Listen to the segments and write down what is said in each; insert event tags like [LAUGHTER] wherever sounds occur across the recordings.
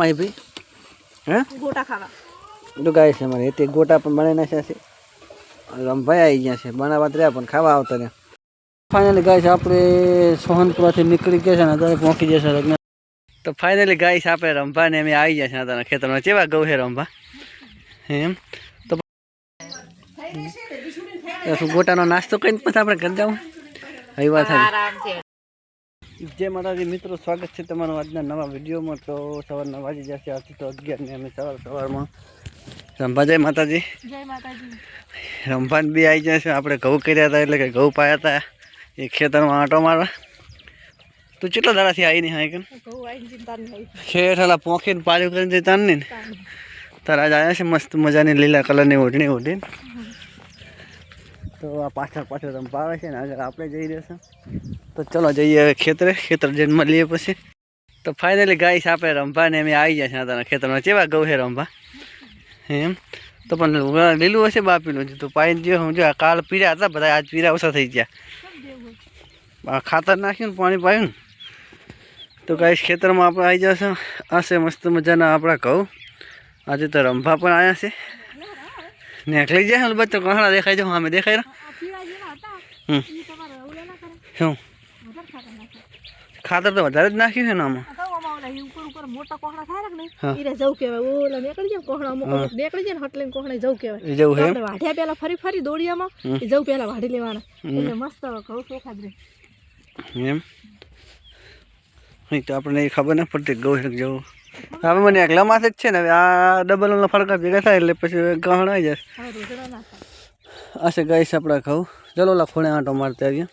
મારી ભાઈ? હે? ગોટા ખાવા. તો ગાય છે મારે. તે ગોટા પણ બનાવી નાખ્યા છે. રમભાઈ આવી ગયા છે. બનાવવા રહ્યા પણ ખાવા આવતા ને ફાઇનલી ગાય છે આપણે સોહનપુરાથી નીકળી ગયા છે ને અત્યારે પહોંચી જશે લગ્ન તો ફાઇનલી ગાય છે આપણે રંભાને અમે આવી ગયા છે અત્યારે ખેતરમાં. કેવા ગૌ છે રંભા? એમ? તો ગોટાનો નાસ્તો કરીને પછી આપણે કરી જાઉં? એ વાત જય માતાજી મિત્રો સ્વાગત છે તમારું આજના નવા વિડીયોમાં. તો સવારના વાજી જશે આજથી તો અગિયાર ને અમે સવાર સવારમાં રંભા જય માતાજી. રંભાન બી આવી જશે આપણે ઘઉં કર્યા હતા એટલે કે ઘઉં પાયા હતા. એ ખેતરમાં આંટો મારવા તું કેટલા દાડાથી આવી નહીં હા કેમ? કહું આવીને ચિંતા નહીં. શેઠ પોખીને પાડ્યું કરીને જતા ને. તારા આજ આવ્યા છે મસ્ત મજાની લીલા કલરની ઓઢણી ઓઢીને. તો આ પાછળ પાછળ રંભા આવે છે ને, આગળ આપણે જઈ રહેશે તો ચલો જઈએ હવે ખેતરે, ખેતર જઈને મળીએ પછી. તો ફાઇનલી ગાઈશ છે આપણે રંભાને અમે આવી ગયા છે તારા ખેતરમાં. કેવા ગૌ છે રંભા? એમ? તો પણ લીલું હશે બાપીલું તો પાણી જો હું જો આ પીરા હતા બધા, આજ પીરા ઓછા થઈ ગયા. ખાતર નાખ્યું ને પાણી પાયું તો ગાઈશ ખેતરમાં આપણે આવી જશે. હશે મસ્ત મજાના આપણા ઘઉં. આજે તો રંભા પણ આવ્યા છે. નીકળી જાય ને તો ઘણા દેખાય છે અમે દેખાય ને હમ. ઓલા શું? ખાતર તો વધારે જ નાખ્યું છે ને આમાં. ઓલા ઓલા જ આપણને ખબર ના પડતી ગૌ જવું. હવે મને એકલા માથે જ છે ને આ ડબલ ફરકા ભેગા થાય એટલે પછી ગહણ આવી જશે આશે ગાઈશ આપણા ઘઉં. ચલો ઓલા ખૂણે આંટો મારતા આવીએ.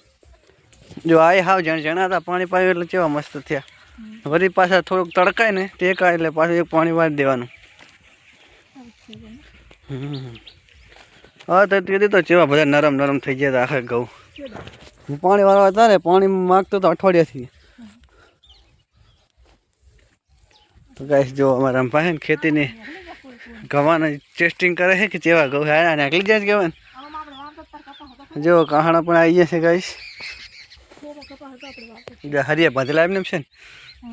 જો આ હાવ જણ જણા હતા પાણી પાયું એટલે કેવા મસ્ત થયા. વળી પાછા થોડુંક તડકાય ને તે કાંઈ એટલે પાછું એક પાણી વાર દેવાનું. હમ. હા તો કીધું તો ચેવા બધા નરમ નરમ થઈ ગયા હતા આખા ઘઉં. પાણી વાળવા હતા ને પાણી માગતો તો અઠવાડિયાથી. તો ગાઈશ જો અમારા રંભા ને ખેતીની ગવાના ટેસ્ટિંગ કરે છે કે કેવા ઘઉં હા નાખલી જાય કહેવાય ને આમાં આપણે વાવતા તાર કપા હતા જો કહાણા પણ આવી ગયા છે ગાઈશ થોડા કપા હતા આપણે વાવતા જે હરિયા ભદલા એમને છે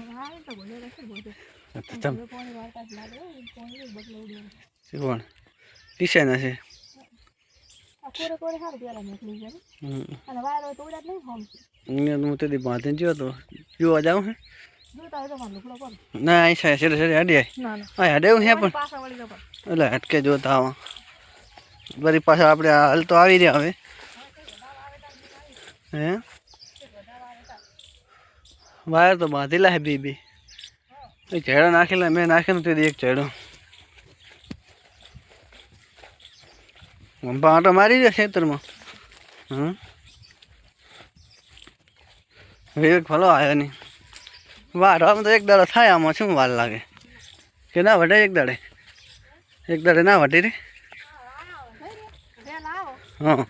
હા એ તો બોલે રહેશે બધે ને તો તમ હવે પાણી વાળતા જ લાગે હો, એ પાણી બદલાવ દેવાનું શું કોણ ટીશન હશે આ કોરે કોરે સારું પેલા નીકળી જાય હમ. અને વાયર હોય તો ઉડા જ નહીં હોમ અહીંયા તો હું તેથી બાંધીને ગયો તો જોવા જાઉં હે ના અહીં છે સેરે સેરે હડી હા હડે છે પણ. એટલે હટકે જોતા આવા વળી પાછા આપણે હાલ તો આવી રહ્યા હવે. હે? વાયર તો બાંધેલા હે બી બી. એ ચેડો નાખેલા મેં નાખેલું તે એક ચેડો અંબા આંટો મારી રહ્યા ખેતરમાં. હમ? વિવેક ભલો આવ્યો નહીં. વાઢવામાં તો એક દાડો થાય આમાં, શું વાર લાગે? કે ના વઢે એક દાડે? એક દાડે ના વઢે રે? હા.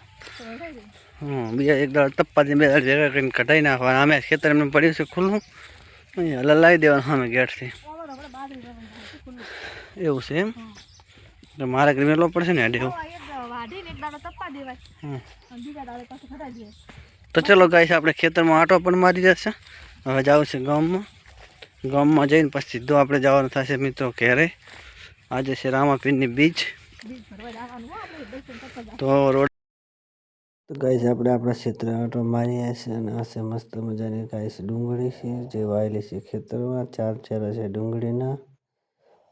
બીજા એક દાડો તપ્પાથી બે દાડે ભેગા કરીને કઢાઈ નાખવાના. અમે ખેતર એમને પડ્યું છે ખુલ્લું. અહીંયા લલાવી દેવાનું સામે ગેટથી. એવું છે એમ? તો મારે ગ્રીમેલો પડશે ને અઢી તો ચલો ગાઈશ આપણે ખેતરમાં આંટો પણ મારી જશે. હવે જાવ છે ગામમાં. ગામમાં જઈને પછી સીધું આપણે જવાનું થશે મિત્રો ઘેરે. આજે છે રામાપીરની બીચ બીજ. ભરવા જવાનું હો આપણે દર્શન કરતા જવાનું. તો રોડ તો ગાઈસ, આપણે આપણા ક્ષેત્ર આંટો મારીએ છીએ અને આ છે મસ્ત મજાની ગાઈસ ડુંગળી છે, જે વાયેલી છે ખેતરમાં. ચાર ચેરા છે ડુંગળીના.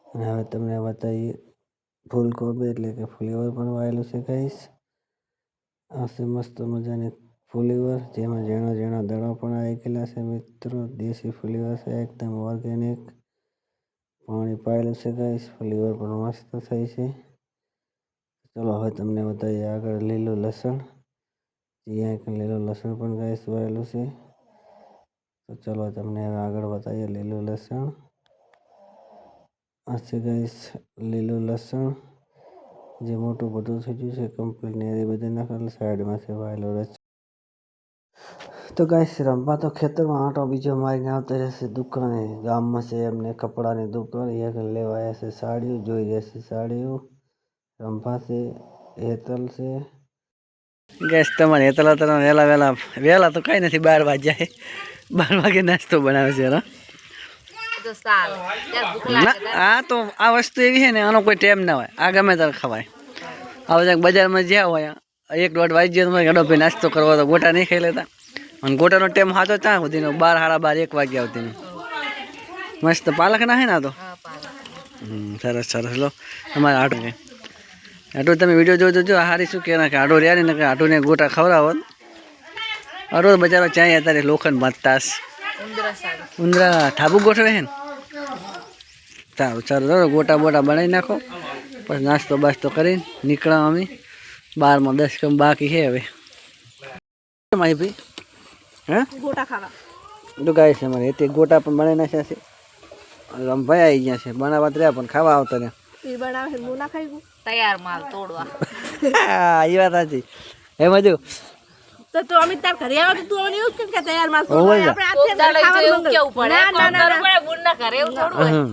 અને હવે તમને બતાવીએ ફૂલકોબી, એટલે કે ફ્લેવર પણ વાયેલું છે ગાઈસ. આ છે મસ્ત મજાની ફુલીવર, જેમાં ઝીણા ઝીણા દડા પણ આવી ગયેલા છે. મિત્રો, દેશી ફુલીવર છે, એકદમ ઓર્ગેનિક પાણી પાયેલું છે ગાઈસ ફુલીવર પણ મસ્ત થઈ છે. ચલો, હવે તમને બતાવીએ આગળ લીલું લસણ. અહીંયા એક લીલું લસણ પણ ગાઈસ વાયેલું છે. તો ચલો, તમને હવે આગળ બતાવીએ લીલું લસણ. આ છે ગાઈસ લીલું લસણ. જે મોટું બધું થઈ ગયું છે કમ્પ્લીટ ને એ બધું નાખેલું સાઈડમાં છે વાયેલો રસ. તો ગાઈસ રમવા તો ખેતરમાં આંટો બીજો મારીને આવતા રહેશે દુકાને ગામમાં છે એમને કપડાની દુકાન અહીંયા લેવા આવ્યા છે સાડીઓ જોઈ રહેશે સાડીઓ રંભા છે હેતલ છે ગેસ તમારે હેતલ હતા વહેલા વહેલા વહેલા તો કાંઈ નથી બાર વાગ્યા બાર વાગે નાસ્તો બનાવે છે હા તો ચાલે ત્યારે ભૂખ લાગે ના આ તો આ વસ્તુ એવી છે ને આનો કોઈ ટેમ ના હોય આ ગમે ત્યારે ખવાય આ બધા બજારમાં જ્યાં હોય એક દોઢ વાગી જાય તમારે ગડો ભાઈ નાસ્તો કરવો તો ગોટા નહીં ખાઈ લેતા અને ગોટાનો ટેમ સાચો ત્યાં સુધીનો બાર સાડા બાર એક વાગ્યા સુધીનો મસ્ત પાલક ના છે ને આ તો? સરસ સરસ. લો તમારે આટો આટો તમે વીડિયો જોજો જો હારી શું કે ના કે આટો રહ્યા ને કે આટોને ગોટા ખવડાવો. અરો બચારો ચાય અત્યારે લોખંડ બાંધતાસ ઉંદરા ઠાબુ ગોઠવે છે ને? સારું સારું ચાલો ગોટા બોટા બનાવી નાખો. પછી નાસ્તો બાસ્તો કરીને નીકળા અમે. બારમાં દસ કમ બાકી છે હવે. મારી ભાઈ. હે? ગોટા ખાવા. તો ગાય છે મારે તે ગોટા પણ બનાવી નાખ્યા છે. રમભાઈ આવી ગયા છે. બનાવવા રહ્યા પણ ખાવા આવતા ને એ બનાવે હું ના ખાઈ તૈયાર માલ તોડવા. [LAUGHS] એ વાત સાચી. એમાં જો તો તો અમે તાર ઘરે આવ્યો તો તું અમને એવું કેમ કે તૈયાર માલ હોવે. આપણે આથી ખાવાનું કેવું પડે. ના, ના, ના, દાડો ના. પડે? બુનના ઘરે એવું થોડું હોય. હમ.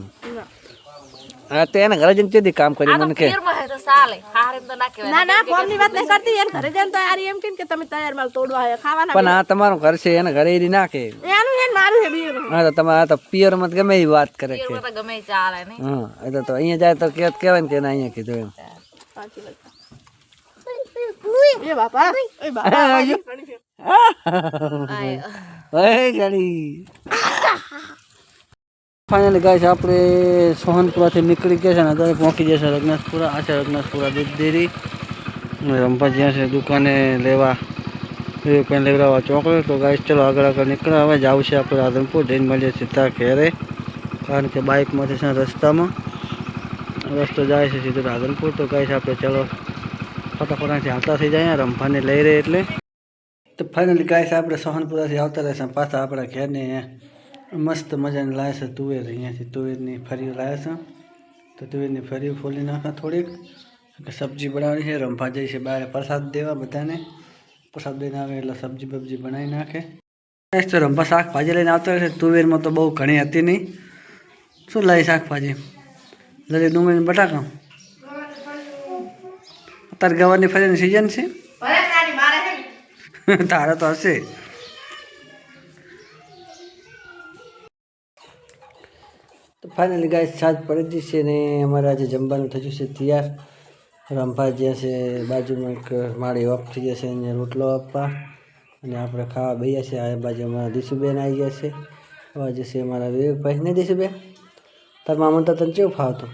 હા તો એના ઘરે જઈને ચેદી કામ કરી મને કે. પીરમાં હે તો ચાલે. હારે તો ના ના ના ની વાત નહીં કરતી. એને ઘરે જઈને તો એમ કે તમે તૈયાર માલ તોડવા આવ્યા ખાવાના પણ આ તમારું ઘર છે એના ઘરે એની નાખે એનું છે મારું છે બીજું હા તો તમારે આ તો પિયર મત ગમે એ વાત કરે કે. પિયર તો ગમે ચાલે નહીં હા એ તો અહીંયા જાય તો કે કહેવાય ને કે અહીંયા કીધું એમ. સાચી વાત. એ બાપા એ બાપા. આય. ઓય ગાડી ફાઇનલી ગાઈસ આપણે સોહનપુરાથી નીકળી ગયા છે ને અત્યારે પહોંચી જશે રઘનાથપુરા. આ છે રઘનાથપુરા દૂધ ડેરી. અને રંભા જ્યાં છે દુકાને લેવા, એ કંઈ લેવડાવવા ચોકલેટ. તો ગાઈસ ચલો આગળ આગળ નીકળ્યા હવે જવું છે આપણે રાધનપુર. જઈને મળીએ સીધા ઘેરે. કારણ કે બાઇકમાંથી છે ને રસ્તામાં. રસ્તો જાય છે સીધું રાધનપુર. તો ગાઈસ આપણે ચલો ફટાફટ અહીંથી હાલતા થઈ જાય. રંભાને લઈ રહે એટલે. તો ફાઇનલી ગાઈસ આપણે સોહનપુરાથી આવતા રહેશે પાછા આપણા ઘેરને મસ્ત મજાની લાવે છે તુવેર અહીંયાથી તુવેરની ફરીઓ લાવે છે. તો તુવેરની ફરીઓ ફોલી નાખા થોડીક. સબ્જી બનાવવાની છે રંભા જાય છે બહાર પ્રસાદ દેવા બધાને. પ્રસાદ દઈને આવે એટલે સબ્જી બબ્જી બનાવી નાખે. તો રંભા શાકભાજી લઈને આવતા છે. તુવેરમાં તો બહુ ઘણી હતી નહીં. શું લાવી શાકભાજી? લલી ડુંગળીને બટાકા. અત્યારે ગવારની ફરીની સિઝન છે. [LAUGHS] તારા તો હશે. ફાઇનલી ગાય સાંજ પડી છે ને અમારે આજે જમવાનું થયું છે તૈયાર. રંભા જ્યાં છે, બાજુમાં એક માળી ઓફ થઈ જશે અને રોટલો આપવા. અને આપણે ખાવા બેયા છે. આ બાજુ અમારા દીશુબેન આવી ગયા છે. આવા જશે અમારા વિવેકભાઈ. ને દીશુબેન? તાર મામા તો તને કેવું ફાવતું?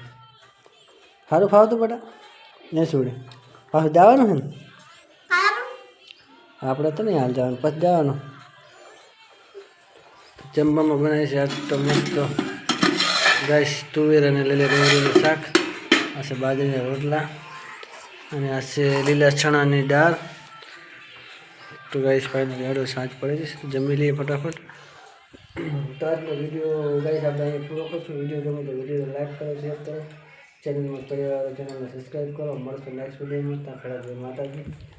સારું ફાવતું બેટા? ને સુડે પાછું જવાનું છે ને? આપણે તો નહીં હાલ જવાનું. પછી જવાનું. જમવામાં બનાવી છે આજ તો મસ્ત. ગાઈસ, તુવેર અને લીલા ડુંગળીનું શાક. આ છે બાજરીના રોટલા અને આ છે લીલા ચણાની દાળ. તો ગાઈસ, ફાઇનલી આડો સાંજ પડે છે જમી લઈએ ફટાફટ. તો આજનો વીડિયો, ગાઈસ, આપણે પૂરો કરશું. વીડિયો ગમે તો વીડિયો લાઈક કરો, શેર કરો. ચેનલમાં પરિવાર ચેનલને સબસ્ક્રાઈબ કરો. મળશે નેક્સ્ટ વિડીયોમાં. ત્યાં ખડા માતાજી.